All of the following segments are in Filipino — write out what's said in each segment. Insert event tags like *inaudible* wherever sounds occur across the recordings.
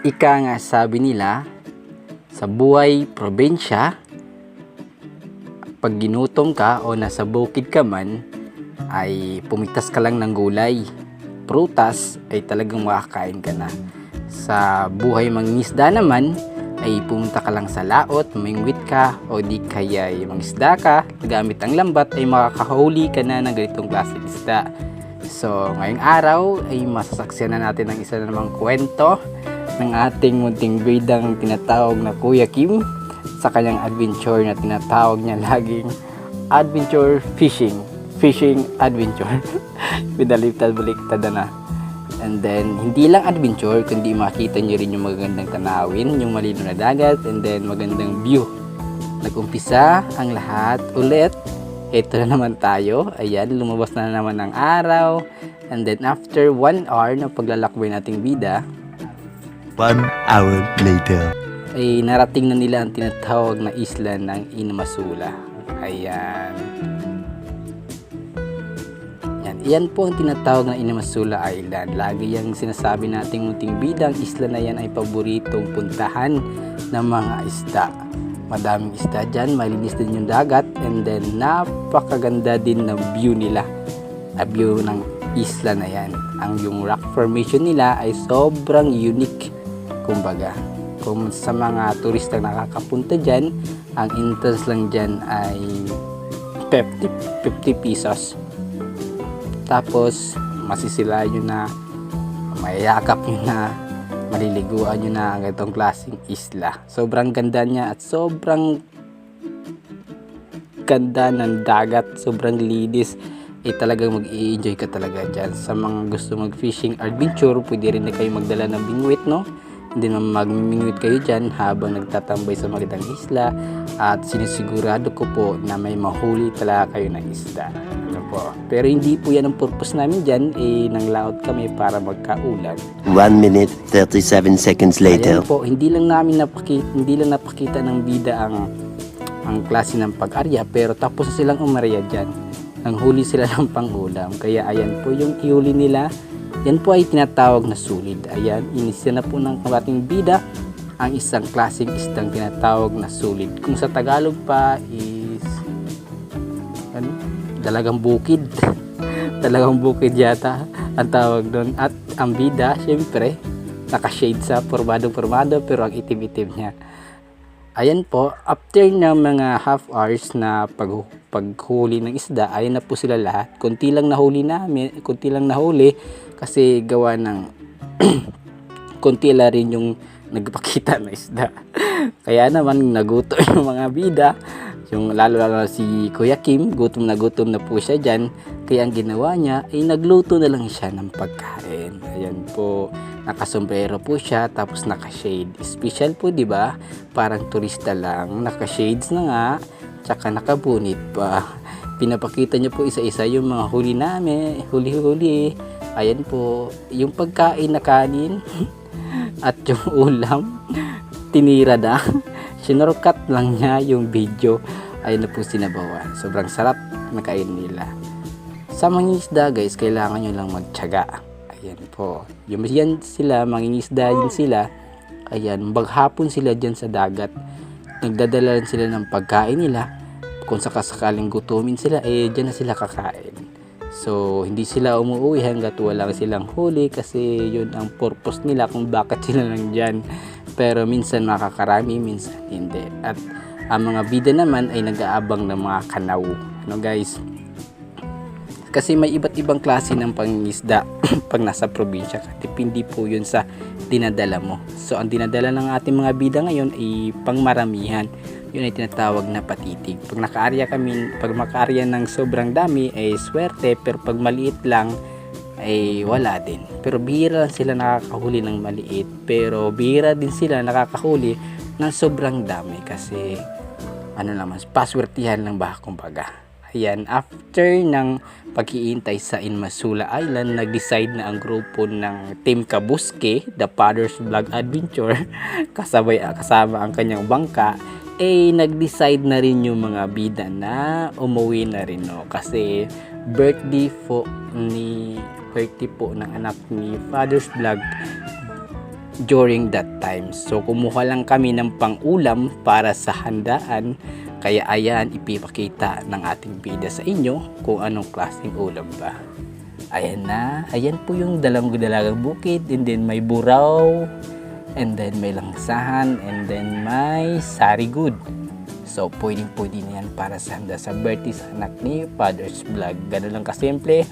ika nga sabi nila, sa buhay probinsya, pag ginutom ka o nasa bukid ka man, ay pumitas ka lang ng gulay. Prutas ay talagang makakain ka na. Sa buhay mangingisda naman, ay pumunta ka lang sa laot, mingwit ka, o di kaya ay mangisda ka, gamit ang lambat ay makakahuli ka na ng ganitong klaseng isda. So, ngayong araw ay masasaksiyan na natin ang isa na namang kwento ng ating munting bidang tinatawag na Kuya Kim sa kanyang adventure na tinatawag niya laging adventure fishing. Fishing adventure. *laughs* Pinaliktad-baliktad na. And then, hindi lang adventure, kundi makita nyo rin yung magagandang tanawin, yung malino na dagat, and then magandang view. Nag-umpisa ang lahat ulit. Ito na naman tayo. Ayan, lumabas na naman ang araw. And then after one hour na paglalakbay nating bida, One hour later. ay narating na nila ang tinatawag na isla ng Inamasula. Ayan. Yan, yan po ang tinatawag na Inamasula Island. Lagi yung sinasabi nating munting bidang isla na yan ay paboritong puntahan ng mga isda. Madaming isda dyan, malinis din yung dagat, and then napakaganda din ng view nila. A view ng isla na yan. Ang yung rock formation nila ay sobrang unique. Kumbaga, kung sa mga turista nakakapunta dyan, ang entrance lang dyan ay 50, 50 pesos. Tapos, masisila nyo na, mayakap nyo na, maliliguan nyo na ang itong klaseng isla. Sobrang ganda niya at sobrang ganda ng dagat, sobrang linis. Eh talagang mag-i-enjoy ka talaga dyan. Sa mga gusto mag-fishing adventure, pwede rin na kayo magdala ng bingwit, no? Hindi naman magmimingwit kayo dyan habang nagtatambay sa magandang isla at sinisigurado ko po na may mahuli talaga kayo ng isda. Ano po? Pero hindi po yan ang purpose namin dyan. Eh, nang laot kami para magkaulam. One minute, 37 seconds later. Ayan po, hindi lang namin napakita, hindi lang napakita ng bida ang ang klase ng pag-arya pero tapos na silang umarya dyan. Ang huli sila *laughs* ng pangulam. Kaya ayan po yung ihuli nila. Yan po ay tinatawag na sulid. Ayan, inisya na po ng ating bida ang isang klaseng isdang tinatawag na sulid. Kung sa Tagalog pa is ano, dalagang bukid. *laughs* dalagang bukid yata ang tawag doon. At ang bida, syempre, naka-shade sa formado-formado pero ang itim-itim niya. Ayan po, after ng mga half hours na pag, paghuli ng isda, ayan na po sila lahat. Kunti lang nahuli namin, kunti lang nahuli kasi gawa ng *clears throat* kunti lang rin yung nagpakita *laughs* na isda. Kaya naman nagutom *laughs* yung mga bida. Yung lalo lalo si Kuya Kim, gutom na gutom na po siya dyan. Kaya ang ginawa niya ay nagluto na lang siya ng pagkain. Ayan po, nakasombrero po siya tapos naka-shade. Special po, di ba? Parang turista lang, naka-shades na nga, tsaka nakabunit pa. Pinapakita niya po isa-isa yung mga huli namin, huli-huli. Ayan po, yung pagkain na kanin *laughs* at yung ulam, tinira na. Sinorkat lang niya yung video. Ayun na po sinabawan. Sobrang sarap na kain nila. Sa mangingisda guys, kailangan nyo lang magtyaga. Ayan po. Yung yan sila, mangingisda din sila. Ayan, maghapon sila dyan sa dagat. Nagdadala sila ng pagkain nila. Kung sakasakaling gutumin sila, eh dyan na sila kakain. So, hindi sila umuwi hanggat wala silang huli kasi yun ang purpose nila kung bakit sila lang dyan. Pero minsan makakarami, minsan hindi. At ang mga bida naman ay nag-aabang ng mga kanaw. Ano guys? Kasi may iba't ibang klase ng pangingisda *clears throat* pag nasa probinsya. Depende po yun sa dinadala mo. So, ang dinadala ng ating mga bida ngayon ay pangmaramihan. Yun ay tinatawag na patitig. Pag nakaarya kami, pag makaarya ng sobrang dami ay swerte, pero pag maliit lang ay wala din. Pero bihira lang sila nakakahuli ng maliit. Pero bihira din sila nakakahuli ng sobrang dami kasi ano naman, paswertihan lang ba kumbaga. Ayan, after ng pag-iintay sa Inmasula Island, nag-decide na ang grupo ng Team Kabuske, The Father's Vlog Adventure, *laughs* kasabay, kasama ang kanyang bangka, eh nag-decide na rin yung mga bida na umuwi na rin no kasi birthday po ni birthday po ng anak ni Father's Vlog during that time. So kumuha lang kami ng pang-ulam para sa handaan. Kaya ayan, ipipakita ng ating bida sa inyo kung anong klaseng ulam ba. Ayan na, ayan po yung dalang dalagang bukid and then may buraw and then may langsahan and then may sarigud. So, pwedeng pwede na yan para sa handa sa birthday sa anak ni Father's Vlog. Ganun lang kasimple.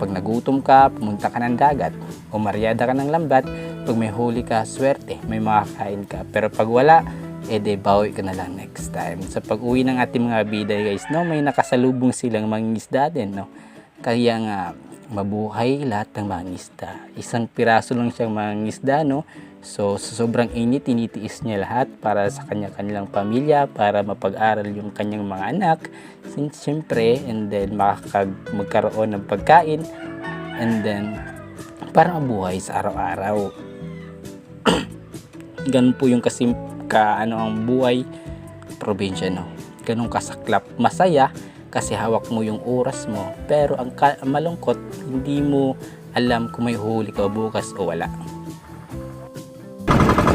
Pag nagutom ka, pumunta ka ng dagat, o maryada ka ng lambat, pag may huli ka, swerte, may makakain ka. Pero pag wala, eh de bawi ka na lang next time. Sa pag-uwi ng ating mga bida guys, no, may nakasalubong silang mangingisda din, no. Kaya nga, mabuhay lahat ng mangisda. Isang piraso lang siyang mangisda, no. So, sa sobrang init, tinitiis niya lahat para sa kanya-kanilang pamilya, para mapag-aral yung kanyang mga anak. Since, syempre, and then makakag magkaroon ng pagkain, and then, para mabuhay sa araw-araw. *clears throat* Ganun po yung kasim ka ano ang buhay probinsya no. Ganun kasaklap. Masaya kasi hawak mo yung oras mo. Pero ang malungkot, hindi mo alam kung may huli ka bukas o wala.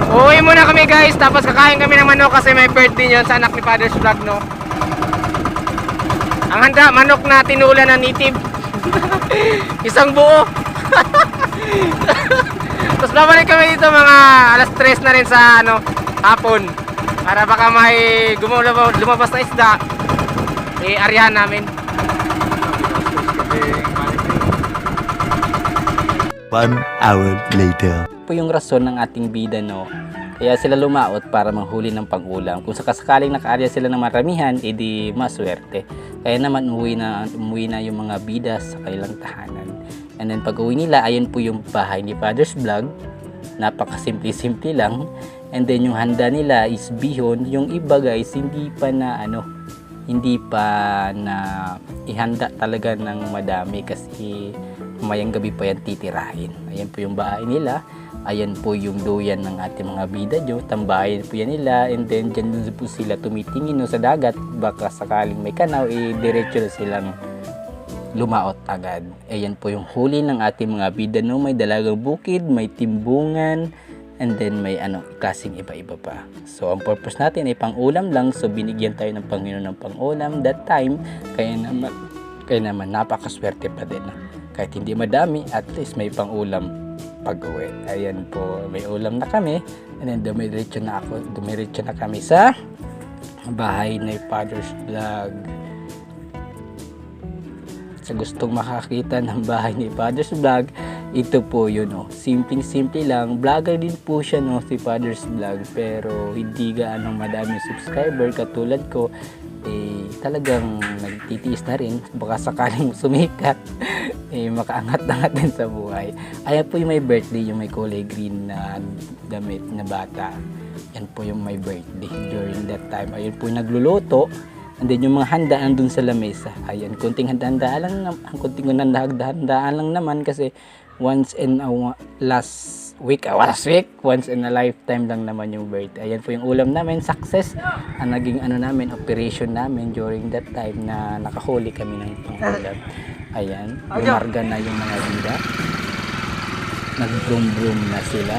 Uwi muna kami guys, tapos kakain kami ng manok kasi may birthday yun sa anak ni Father's Vlog, no? Ang handa, manok na tinula na native. *laughs* Isang buo. *laughs* tapos babalik kami dito mga alas 3 na rin sa ano, hapon. Para baka may gumulabas, lumabas na isda. I-aryahan namin. One hour later. po yung rason ng ating bida no. Kaya sila lumaot para manghuli ng pang-ulam. Kung sakasakaling nakaarya sila ng maramihan, edi maswerte. Kaya naman umuwi na, umuwi na yung mga bida sa kanilang tahanan. And then pag uwi nila, ayun po yung bahay ni Father's Vlog. Napakasimple-simple lang. And then yung handa nila is bihon. Yung iba guys, hindi pa na ano, hindi pa na ihanda talaga ng madami kasi mayang gabi pa yan titirahin. Ayan po yung bahay nila. Ayan po yung duyan ng ating mga bida nyo. Tambayan po yan nila. And then dyan po sila tumitingin no, sa dagat. Baka sakaling may kanaw, eh, diretso na silang lumaot agad. Ayan po yung huli ng ating mga bida no. May dalagang bukid, may timbungan, and then may ano, klaseng iba-iba pa. So, ang purpose natin ay pang-ulam lang. So, binigyan tayo ng Panginoon ng pang-ulam that time. Kaya naman, kaya naman napakaswerte pa din. Kahit hindi madami, at least may pang-ulam pag-uwi. Ayan po, may ulam na kami. And then, dumiretso na ako, dumiretso na kami sa bahay ni Father's Vlog sa gustong makakita ng bahay ni Father's Vlog, ito po yun oh. Simpleng simple lang. Vlogger din po siya no, si Father's Vlog. Pero hindi gaano madaming subscriber katulad ko. Eh, talagang nagtitiis na rin. Baka sakaling sumikat. *laughs* eh, makaangat-angat din sa buhay. Ayan po yung may birthday, yung may kulay green na damit na bata. Yan po yung may birthday during that time. Ayun po yung nagluluto. And then yung mga handa andun sa lamesa. Ayan, kunting handa-handa lang, ang kunting handa-handaan lang naman kasi once in a last week, ah, last week, once in a lifetime lang naman yung birthday. Ayan po yung ulam namin, success. Ang naging ano namin, operation namin during that time na nakahuli kami ng pangulam. Ayan, lumarga na yung mga bida. Nag-broom-broom na sila.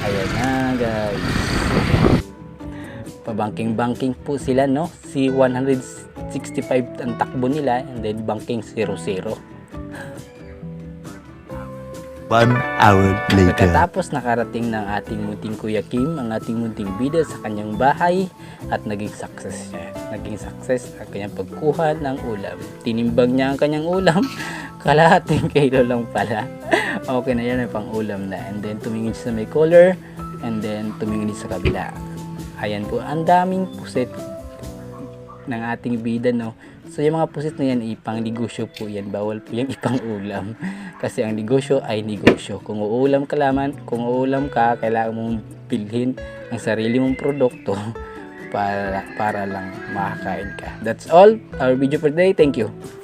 Ayan na guys pabangking-banking po sila no si 165 ang takbo nila and then banking 00 One hour later. Pagkatapos nakarating ng ating munting Kuya Kim, ang ating munting bida sa kanyang bahay at naging success siya. Naging success ang kanyang pagkuha ng ulam. Tinimbang niya ang kanyang ulam, *laughs* kalahating kilo lang pala. okay na yan, may pang ulam na. And then tumingin siya sa may color, and then tumingin sa kabila. Ayan po, ang daming puset ng ating bida, no? So, yung mga pusit na yan, ipang negosyo po yan. Bawal po yung ipang ulam. *laughs* Kasi ang negosyo ay negosyo. Kung uulam ka laman, kung uulam ka, kailangan mong bilhin ang sarili mong produkto *laughs* para, para lang makakain ka. That's all. Our video for today. Thank you.